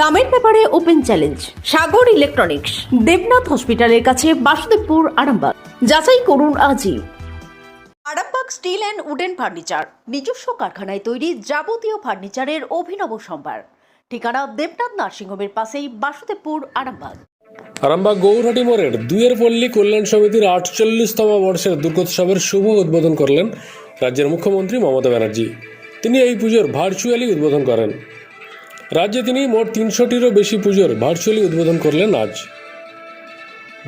দামের ব্যাপারে open challenge, Sagar electronics, Debnath হসপিটালের কাছে বাসুদেবপুর, আরামবাগ। যাচাই করুন আজই। Arambagh steel and wooden furniture, নিজস্ব কারখানায় তৈরি যাবতীয় ফার্নিচারের অভিনব সম্ভার। ঠিকানা দেবনাথ নার্সিংহোমের পাশেই বাসুদেবপুর, আরামবাগ। আরামবাগ গৌরহাটি মোড়ের দুয়ের পল্লী কল্যাণ সমিতির আটচল্লিশতম বর্ষের দুর্গোৎসবের শুভ উদ্বোধন করলেন রাজ্যের মুখ্যমন্ত্রী মমতা ব্যানার্জি। তিনি এই পুজোর ভার্চুয়ালি উদ্বোধন করেন। রাজ্যে তিনি মোট তিনশোটিরও বেশি পুজোর ভার্চুয়ালি উদ্বোধন করলেন আজ।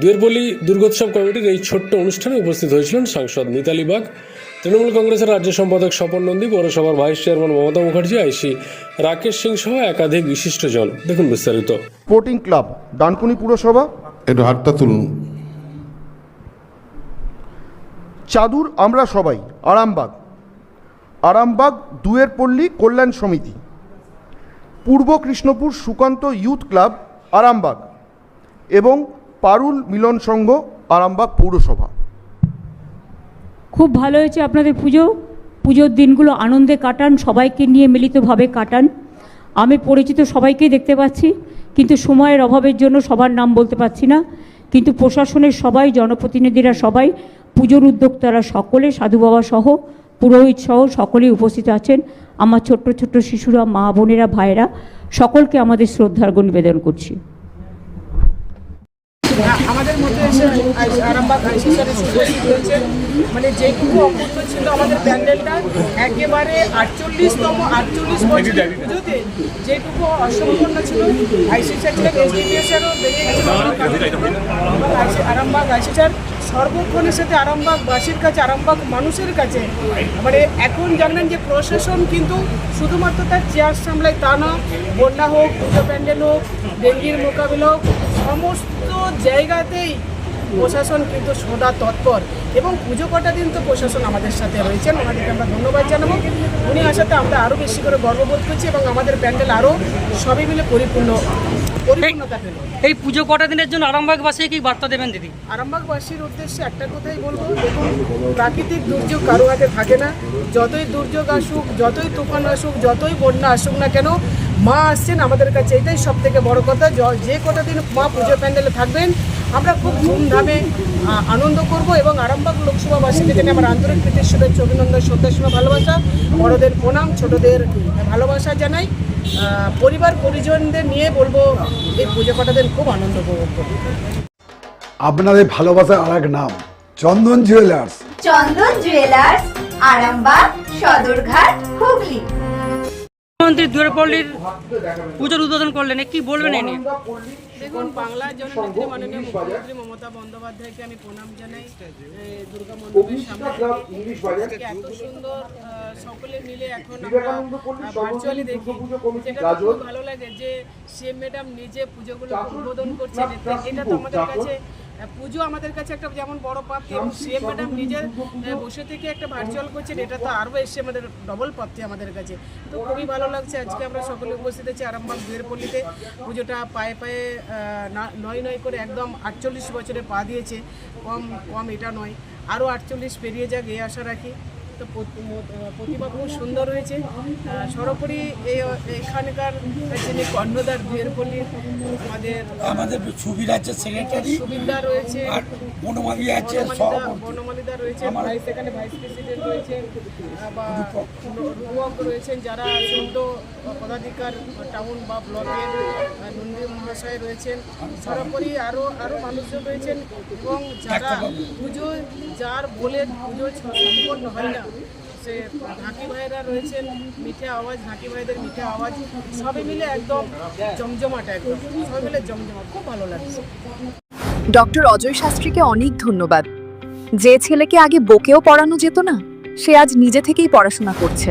দুয়েরপল্লী দুর্গোৎসব কমিটির এই ছোট্ট অনুষ্ঠানে উপস্থিত হয়েছিলেন সাংসদ মিতালি বাগ তৃণমূল কংগ্রেসের রাজ্য সম্পাদক স্বপন নন্দী পৌরসভার vice chairman Mamata Mukherjee IC Rakesh Singh সহ একাধিক বিশিষ্টজন। দেখুন বিস্তারিত। স্পোর্টিং ক্লাব ডানকুনি পুরসভা। একটু হাতটা তুলুন। চাদুর আমরা সবাই আরামবাগ। আরামবাগ দুয়ের পল্লী কল্যাণ সমিতি। পূর্ব কৃষ্ণপুর সুকান্ত ইউথ ক্লাব, আরামবাগ এবং পারুল মিলন সংঘ, আরামবাগ পৌরসভা। খুব ভালো হয়েছে আপনাদের পুজো। পুজোর দিনগুলো আনন্দে কাটান, সবাইকে নিয়ে মিলিতভাবে কাটান। আমি পরিচিত সবাইকেই দেখতে পাচ্ছি, কিন্তু সময়ের অভাবের জন্য সবার নাম বলতে পারছি না। কিন্তু প্রশাসনের সবাই, জনপ্রতিনিধিরা সবাই, পুজোর উদ্যোক্তারা সকলে, সাধু বাবা সহ পুরোহিত সহ সকলেই উপস্থিত আছেন। আমার ছোট্ট ছোট্ট শিশুরা, মা বোনেরা ভাইরা সকলকে আমাদের শ্রদ্ধার্ঘ নিবেদন করছি। আমাদের মধ্যে এসে আরামবাগ এসে উপস্থিত হয়েছেন মানে যেটুকু অপূর্ণ ছিল আমাদের প্যান্ডেলটা একেবারে আটচল্লিশতম, আটচল্লিশ বছরের পুজোতে যেটুকু অসম্পূর্ণ ছিল। আইসি স্যার ছিলেন এসডিপিও বেরিয়ে আইসি আরামবাগ আইসি সর্বক্ষণের সাথে আরামবাগবাসীর কাছে, আরামবাগ মানুষের কাছে। মানে এখন জানবেন যে প্রশাসন কিন্তু শুধুমাত্র তার চেয়ার সামলায় তা না। বন্যা হোক, পুজো প্যান্ডেল হোক, ডেঙ্গির মোকাবিলা হোক, সমস্ত জায়গাতেই প্রশাসন কিন্তু সদা তৎপর এবং পুজো কটা দিন তো প্রশাসন আমাদের সাথে রয়েছেন ওনাদেরকে আমরা ধন্যবাদ জানাব। উনি আসাতে আমরা আরও বেশি করে গর্ববোধ করছি এবং আমাদের প্যান্ডেল আরও সবই মিলে পরিপূর্ণ পরিপূর্ণতা পেল। এই পুজো কটা দিনের জন্য আরামবাগবাসী কি বার্তা দেবেন দিদি? আরামবাগবাসীর উদ্দেশ্যে একটা কথাই বলব দেখুন প্রাকৃতিক দুর্যোগ কারও হাতে থাকে না। যতই দুর্যোগ আসুক যতই তুফান আসুক যতই বন্যা আসুক না কেন মা আসছেন আমাদের কাছে এটাই সব থেকে বড় কথা। যে কটা দিন মা পুজো প্যান্ডেলে থাকবেন আমরা খুব ধুমধামে আনন্দ করব এবং আরামবাগ লোকসভাবাসীকে জানি আমার আন্তরিক প্রীতি শুভেচ্ছা অভিনন্দন শ্রদ্ধাসীমা ভালোবাসা বড়দের প্রণাম ছোটদের ভালোবাসা জানাই। পরিবার পরিজনদের নিয়ে বলব এই পুজো কটা দিন খুব আনন্দ উপভোগ করব। আপনাদের ভালোবাসার আর এক নাম চন্দন জুয়েলার্স চন্দন জুয়েলার্স আরামবাগ সদরঘাট হুগলি। মুখ্যমন্ত্রী দুয়ারপল্লীর পুজোর উদ্বোধন করলেন কি বলবেন এ নিয়ে? দেখুন বাংলার জননেত্রী মাননীয় মুখ্যমন্ত্রী মমতা বন্দ্যোপাধ্যায়কে আমি প্রণাম জানাই। দুর্গা মণ্ডপের সামনে এত সুন্দর সকলে মিলে এখন আমরা ভার্চুয়ালি দেখি। যেটা তো খুব ভালো লাগে যে সে ম্যাডাম নিজে পুজোগুলো উদ্বোধন করছে। এটা- তো আমাদের কাছে পুজো আমাদের কাছে একটা যেমন বড় প্রাপ্তি এবং সিএম ম্যাডাম নিজের বসে থেকে একটা ভার্চুয়াল করছেন এটা তো আরও এসছে আমাদের ডবল প্রাপ্তি আমাদের কাছে। তো খুবই ভালো লাগছে আজকে আমরা সকলে উপস্থিত আছি আরামবাগ দুয়ের পল্লীতে পুজোটা পায়ে পায়ে নয় নয় করে একদম আটচল্লিশ বছরে পা দিয়েছে কম কম এটা নয় আরও আটচল্লিশ পেরিয়ে যাক এই আশা রাখি। তো প্রতিমা খুব সুন্দর হয়েছে সরোপরি সর্বোপরি এই এখানকার যিনি কর্ণদার দুয়ের পল্লীর আমাদের আমাদের সুবির আছে সেক্রেটারি সুবিধা রয়েছে। বনমালী আছে বনমালীদা রয়েছে। ভাইস এখানে ভাইস প্রেসিডেন্ট রয়েছে। বা রূপক রয়েছেন যারা সুন্দর পদাধিকার টাউন বা ব্লকের নন্দী মহাশয় রয়েছেন। সর্বোপরি আরও আরও মানুষজন রয়েছেন এবং যারা পুজো যার বলে পুজো সম্পন্ন হয় না সে ঢাকি ভাইরা রয়েছেন মিঠে আওয়াজ ঢাকি ভাইদের মিঠে আওয়াজ সবে মিলে একদম জমজমাট একদম সবে মিলে জমজমাট খুব ভালো লাগছে। ডক্টর অজয় শাস্ত্রীকে অনেক ধন্যবাদ। যে ছেলেকে আগে বকেও পড়ানো যেত না সে আজ নিজে থেকেই পড়াশোনা করছে।